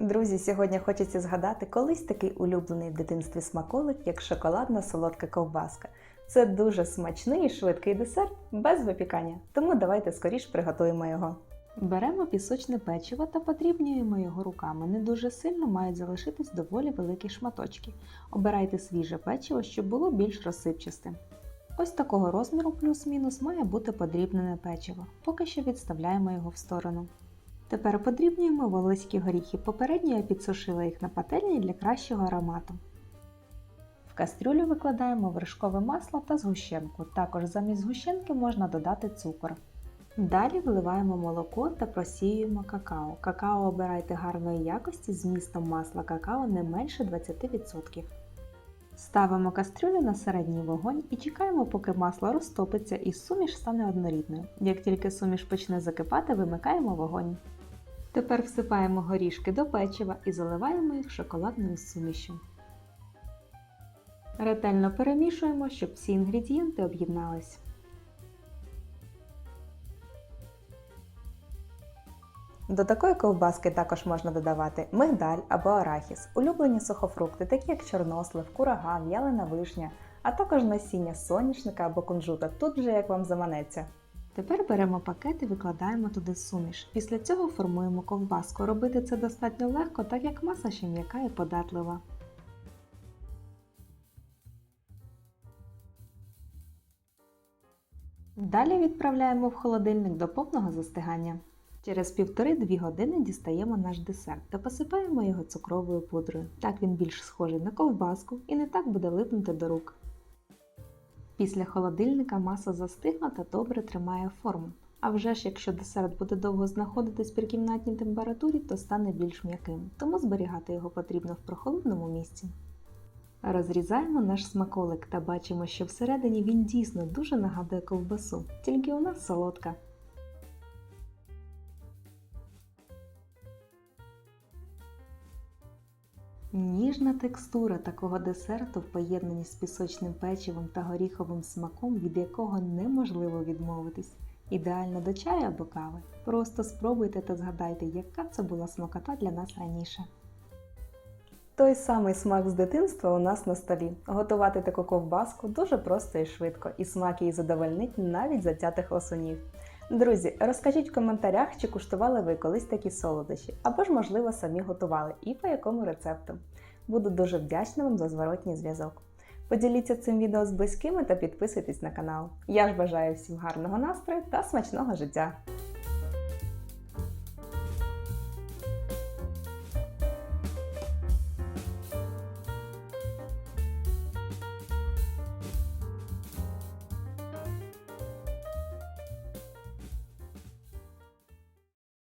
Друзі, сьогодні хочеться згадати колись такий улюблений в дитинстві смаколик, як шоколадна солодка ковбаска. Це дуже смачний і швидкий десерт без випікання, тому давайте скоріш приготуємо його. Беремо пісочне печиво та подрібнюємо його руками. Не дуже сильно мають залишитись доволі великі шматочки. Обирайте свіже печиво, щоб було більш розсипчастим. Ось такого розміру плюс-мінус має бути подрібнене печиво. Поки що відставляємо його в сторону. Тепер подрібнюємо волоські горіхи. Попередньо я підсушила їх на пательні для кращого аромату. В кастрюлю викладаємо вершкове масло та згущенку. Також замість згущенки можна додати цукор. Далі вливаємо молоко та просіюємо какао. Какао обирайте гарної якості з змістом масла какао не менше 20%. Ставимо кастрюлю на середній вогонь і чекаємо, поки масло розтопиться і суміш стане однорідною. Як тільки суміш почне закипати, вимикаємо вогонь. Тепер всипаємо горішки до печива і заливаємо їх шоколадною сумішю. Ретельно перемішуємо, щоб всі інгредієнти об'єднались. До такої ковбаски також можна додавати мигдаль або арахіс, улюблені сухофрукти, такі як чорнослив, курага, в'ялена вишня, а також насіння соняшника або кунжута, тут вже як вам заманеться. Тепер беремо пакет і викладаємо туди суміш. Після цього формуємо ковбаску. Робити це достатньо легко, так як маса ще м'яка і податлива. Далі відправляємо в холодильник до повного застигання. Через півтори-дві години дістаємо наш десерт та посипаємо його цукровою пудрою. Так він більш схожий на ковбаску і не так буде липнути до рук. Після холодильника маса застигла та добре тримає форму. А вже ж, якщо десерт буде довго знаходитись при кімнатній температурі, то стане більш м'яким, тому зберігати його потрібно в прохолодному місці. Розрізаємо наш смаколик та бачимо, що всередині він дійсно дуже нагадує ковбасу, тільки у нас солодка. Ніжна текстура такого десерту в поєднанні з пісочним печивом та горіховим смаком, від якого неможливо відмовитись. Ідеально до чаю або кави. Просто спробуйте та згадайте, яка це була смакота для нас раніше. Той самий смак з дитинства у нас на столі. Готувати таку ковбаску дуже просто і швидко, і смак її задовольнить навіть затятих осунів. Друзі, розкажіть в коментарях, чи куштували ви колись такі солодощі, або ж, можливо, самі готували і по якому рецепту. Буду дуже вдячна вам за зворотній зв'язок. Поділіться цим відео з близькими та підписуйтесь на канал. Я ж бажаю всім гарного настрою та смачного життя!